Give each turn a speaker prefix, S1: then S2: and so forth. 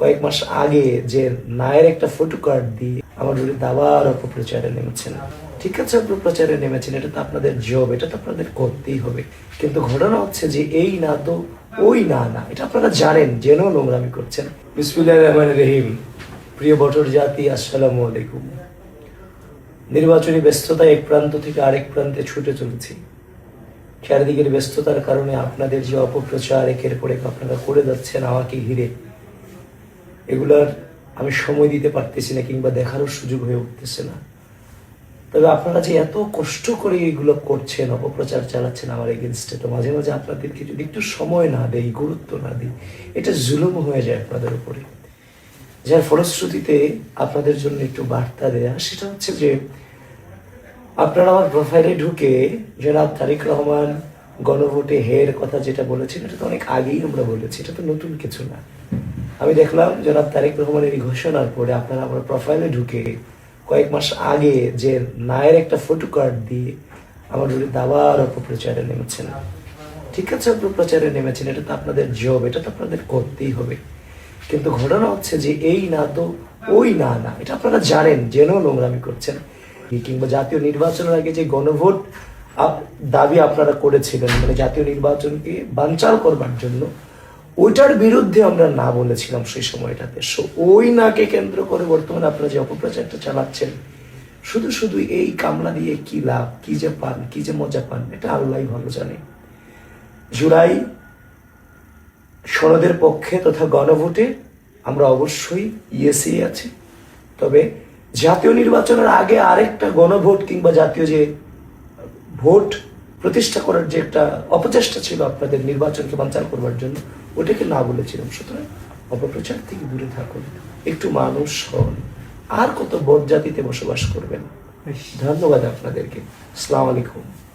S1: কয়েক মাস আগে যে নায়ের একটা ফটো কার্ড দিয়ে আমার বিরুদ্ধে আবার অপপ্রচারে নেমেছেন। ঠিক আছে অপপ্রচারে নেমেছেন, এটা তো আপনাদের জব এটা তো আপনাদের করতেই হবে। কিন্তু ঘটনা হচ্ছে যে এই না তো, ওই না না, এটা আপনারা জানেন, জেনেও নোংরামি করছেন। বিসমিল্লাহ রহমান রহিম। প্রিয় বটর জাতি, আসসালামু আলাইকুম। নির্বাচনী ব্যস্ততা এক প্রান্ত থেকে আরেক প্রান্তে ছুটে চলেছি। চারিদিকের ব্যস্ততার কারণে আপনাদের যে অপপ্রচার, একের পর আপনারা করে যাচ্ছেন আমাকে ঘিরে। এগুলার আমি সময় দিতে পারতেছি না কিংবা দেখারও সুযোগ হয়ে উঠতেছে না। তবে আপনারা যে এত কষ্ট করে এগুলো করছেন, অপপ্রচার চালাচ্ছেন আমার এগেনস্টে তো মাঝে মাঝে আপনাদেরকে যদি একটু সময় না দেই, গুরুত্ব না দিই, এটা জুলুম হয়ে যায় আপনাদের উপরে। যার ফলশ্রুতিতে আপনাদের জন্য একটু বার্তা দেয়া, সেটা হচ্ছে যে, আপনারা আমার প্রোফাইলে ঢুকে জনাব তারিক রহমান গণভোটে হের কথা যেটা বলেছেন, এটা তো অনেক আগেই আমরা বলেছি, এটা তো নতুন কিছু না। আমি দেখলাম জনাব তারেক রহমানের এই ঘোষণার পরে আপনারা আমার প্রোফাইলে ঢুকে কয়েক মাস আগে যে নায়ের একটা ফটো কার্ড দিয়ে আমার বিরুদ্ধে আবার অপপ্রচারে নেমেছেন। ঠিক আছে, অপপ্রচারে নেমেছেন, এটা তো আপনাদের জব এটা তো আপনাদের করতেই হবে। কিন্তু ঘটনা হচ্ছে যে এই না তো, ওই না না, এটা আপনারা জানেন, জেনেও নোংরামি করছেন। কিংবা জাতীয় নির্বাচনের আগে যে গণভোট দাবি আপনারা করেছিলেন মানে জাতীয় নির্বাচনকে বানচাল করবার জন্য ওইটার বিরুদ্ধে আমরা না বলেছিলাম সেই সময়টাতে। সো ওই নাকে কেন্দ্র করে বর্তমানে আপনারা যে অপপ্রচারটা চালাচ্ছেন, শুধু শুধু এই কামলা দিয়ে কি লাভ, কি যে পান, কি যে মজা পান, এটা আল্লাহ ভালো জানে। জুলাই সনদের পক্ষে তথা গণভোটে আমরা অবশ্যই ইয়েসি আছি। তবে জাতীয় নির্বাচনের আগে আরেকটা গণভোট কিংবা জাতীয় যে ভোট প্রতিষ্ঠা করার যে একটা অপচেষ্টা ছিল আপনাদের নির্বাচনকে বাঞ্চাল করবার জন্য ওটাকে না বলেছিলাম। সুতরাং অপপ্রচার থেকে দূরে থাকুন। একটু মানুষ হন। আর কত বজ্জাতিতে বসবাস করবেন। ধন্যবাদ আপনাদেরকে। আসসালামু আলাইকুম।